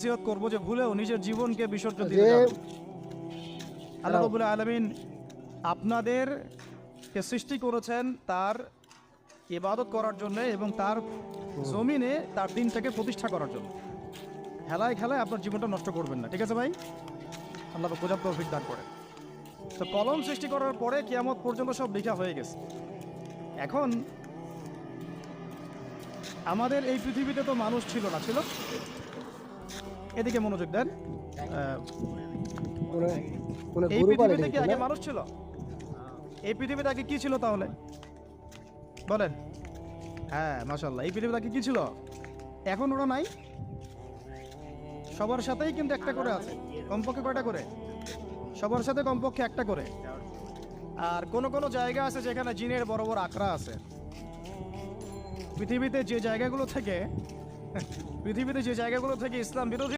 নসিহত করব যে ভুলেও নিজের জীবনকে বিসর্জন দিতে। আল্লাহ রবুল আলমিন আপনাদের কে সৃষ্টি করেছেন তার ইবাদত করার জন্য এবং তার জমিনে তার দিনটাকে প্রতিষ্ঠা করার জন্য। খেলায় খেলায় আপনার জীবনটা নষ্ট করবেন না ঠিক আছে ভাই? আল্লাহ পর্যাপ্ত তৌফিক দান করে তো কলম সৃষ্টি করার পরে কিয়ামত পর্যন্ত সব লেখা হয়ে গেছে। এখন আমাদের এই পৃথিবীতে তো মানুষ ছিল না ছিল? এদিকে মনোযোগ দেন। এই পৃথিবীতে কি আগে মানুষ ছিল? এই পৃথিবীতে আগে কি ছিল তাহলে? বলেন। হ্যাঁ মাশাল্লাহ এই পৃথিবীতে আগে কি ছিল? এখন ওরা নাই। সবার সাথেই কিন্তু একটা করে আছে। কমপক্ষে কয়টা করে? সবার সাথে কমপক্ষে একটা করে। আর কোন কোন জায়গা আছে যেখানে জিনের বড় বড় আখড়া আছে? পৃথিবীতে যে জায়গাগুলো থেকে পৃথিবীতে যে জায়গাগুলো থেকে ইসলাম বিরোধী